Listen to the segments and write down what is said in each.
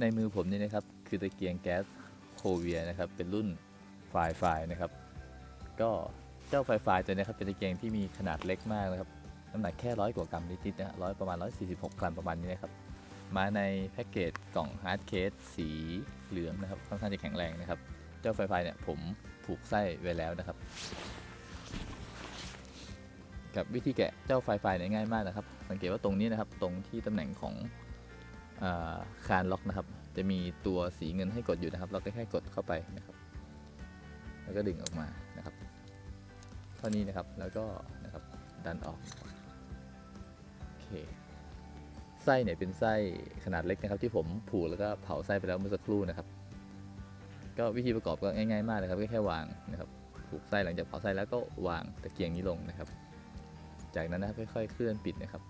ในมือผมนี่นะครับ คือตะเกียงแก๊สโคเวียนะครับ เป็นรุ่นไฟไฟนะครับ ก็เจ้าไฟไฟตัวนี้ครับเป็นตะเกียงที่มีขนาดเล็กมากนะครับน้ำหนักแค่ร้อยกว่ากรัมนิดๆนะฮะร้อยประมาณ 146 กรัมประมาณนี้นะครับ มาในแพ็กเกจกล่องฮาร์ดเคสสีเหลืองนะครับค่อนข้างจะแข็งแรงนะครับ เจ้าไฟไฟเนี่ยผมผูกไส้ไว้แล้วนะครับ กับวิธีแกะเจ้าไฟไฟเนี่ยง่ายมากนะครับ สังเกตว่าตรงนี้นะครับตรงที่ตำแหน่งของอาคานล็อกนะครับ จะมีตัวสีเงินให้กดอยู่นะครับ เราก็แค่กดเข้าไปนะครับ แล้วก็ดึงออกมานะครับ เท่านี้นะครับแล้วก็นะครับดันออกโอเคไส้เนี่ยเป็นไส้ขนาดเล็กนะครับ ที่ผมผูกแล้วก็เผาไส้ไปแล้วเมื่อสักครู่นะครับ ก็วิธีประกอบก็ง่าย ๆ มากเลยครับก็แค่วางนะครับผูกไส้หลังจากเผาไส้แล้วก็วางตะเกียงนี้ลงนะครับ จากนั้นนะครับค่อยๆเคลื่อนปิดนะครับ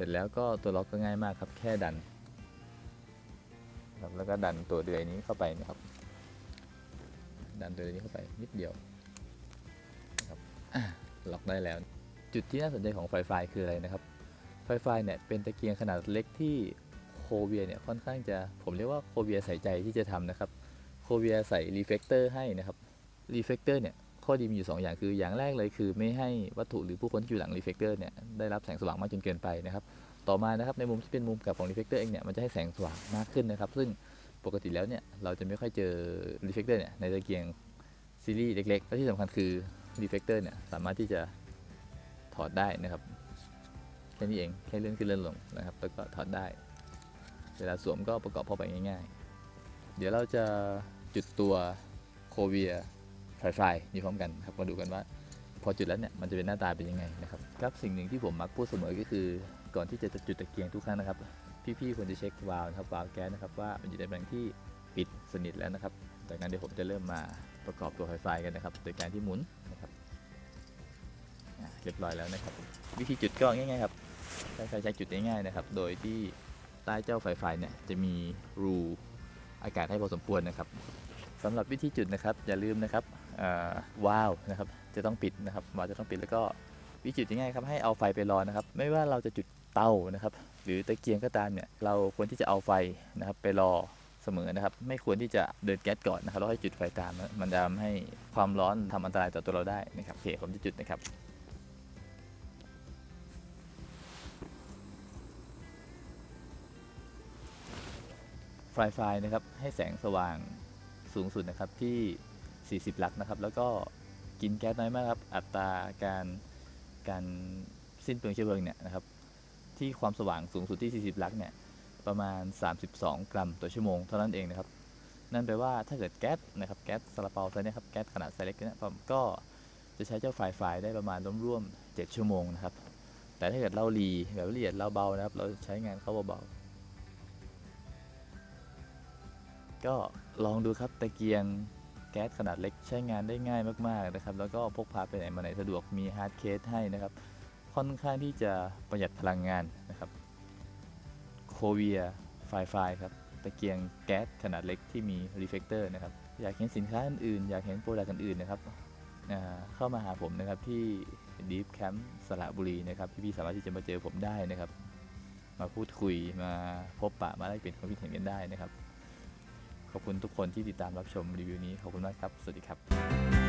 ร็จแล้วก็ตัวล็อกก็ง่ายมากครับ แค่ดันครับแล้วก็ดันตัวเดือยนี้เข้าไปนะครับ ดันตัวเดือยนี้เข้าไปนิดเดียวนะครับล็อกได้แล้ว จุดที่น่าสนใจของไฟไฟคืออะไรนะครับ ไฟไฟเนี่ยเป็นตะเกียงขนาดเล็กที่โคเวียเนี่ยค่อนข้างจะผมเรียกว่าโคเวียใส่ใจที่จะทำนะครับโคเวียใส่รีเฟกเตอร์ให้นะครับรีเฟกเตอร์เนี่ย ข้อดีมีอยู่ 2 อย่างคืออย่างแรกเลยคือไม่ให้วัตถุหรือผู้คนที่อยู่หลังรีเฟกเตอร์เนี่ยได้รับแสงสว่างมากจนเกินไปนะครับต่อมานะครับในมุมที่เป็นมุมกลับของรีเฟกเตอร์เองเนี่ยมันจะให้แสงสว่างมากขึ้นนะครับ ซึ่งปกติแล้วเนี่ยเราจะไม่ค่อยเจอรีเฟกเตอร์เนี่ยในตะเกียงซีรีส์เล็กๆและที่สำคัญคือรีเฟกเตอร์เนี่ยสามารถที่จะถอดได้นะครับแค่นี้เองแค่เลื่อนขึ้นเลื่อนลงนะครับแล้วก็ถอดได้ เวลาสวมก็ประกอบเข้าไปง่าย ๆ เดี๋ยวเราจะจุดตัวโคเวีย ไฟไฟนี่พร้อมกันครับมาดูกันว่า พอจุดแล้วเนี่ยมันจะเป็นหน้าตาเป็นยังไงนะครับครับสิ่งหนึ่งที่ผมมักพูดเสมอก็คือ ก่อนที่จะจุดตะเกียงทุกครั้งนะครับ พี่ๆควรจะเช็ควาล์วนะครับวาล์วแก๊สนะครับว่ามันอยู่ในแหน่งที่ปิดสนิทแล้วนะครับจากนั้นเดี๋ยวผมจะเริ่มมาประกอบตัวไฟไฟกันนะครับ โดยการที่หมุนนะครับเรียบร้อยแล้วนะครับ วิธีจุดก็ง่ายๆครับใช้ไฟใช้จุดง่ายๆนะครับ โดยที่ใต้เจ้าไฟไฟเนี่ยจะมีรูอากาศให้พอสมควรนะครับ สำหรับวิธีจุดนะครับอย่าลืมนะครับวาล์วนะครับจะต้องปิดนะครับวาล์วจะต้องปิดแล้วก็วิธีจุดง่ายครับให้เอาไฟไปรอนะครับ ไม่ว่าเราจะจุดเตานะครับ หรือตะเกียงก็ตามเนี่ยเราควรที่จะเอาไฟนะครับไปรอเสมอนะครับ ไม่ควรที่จะเดินแก๊สก่อนนะครับแล้วค่อยจุดไฟตามมันจะทำให้ความร้อนทำอันตรายต่อตัวเราได้นะครับโอเคผมจะจุดนะครับไฟไฟนะครับให้แสงสว่าง สูงสุดนะครับที่ 40ลักนะครับ แล้วก็กินแก๊สน้อยมากครับ อัตราการการสิ้นเปลืองเชื้อเพลิงเนี่ยนะครับ ที่ความสว่างสูงสุดที่ 40 ลักเนี่ยประมาณ 32 กรัมต่อชั่วโมงเท่านั้นเองนะครับ นั่นแปลว่าถ้าเกิดแก๊สนะครับแก๊สซาลาเปาไซส์เนี้ครับแก๊สขนาดไซส์เล็กเนี่ยผมก็จะใช้เจ้าไฟไฟได้ประมาณร่วมๆ7ชั่วโมงนะครับ แต่ถ้าเกิดเรารีแบบละเอียดเราเบานะครับ เราใช้งานเขาเบาๆ ก็ลองดูครับตะเกียงแก๊สขนาดเล็กใช้งานได้ง่ายมากๆนะครับ แล้วก็พกพาไปไหนมาไหนสะดวกมีฮาร์ดเคสให้นะครับ ค่อนข้างที่จะประหยัดพลังงานนะครับโคเวียไฟไฟครับตะเกียงแก๊สขนาดเล็กที่มีรีเฟกเตอร์นะครับ อยากเห็นสินค้าอื่นๆอยากเห็นโปรดักต์อื่นๆนะครับเข้ามาหาผมนะครับที่ Deep Camp สระบุรีนะครับพี่ๆสามารถที่จะมาเจอผมได้นะครับ มาพูดคุยมาพบปะมาแลกเปลี่ยนความคิดเห็นกันได้นะครับ ขอบคุณทุกคนที่ติดตามรับชมรีวิวนี้ขอบคุณมากครับ สวัสดีครับ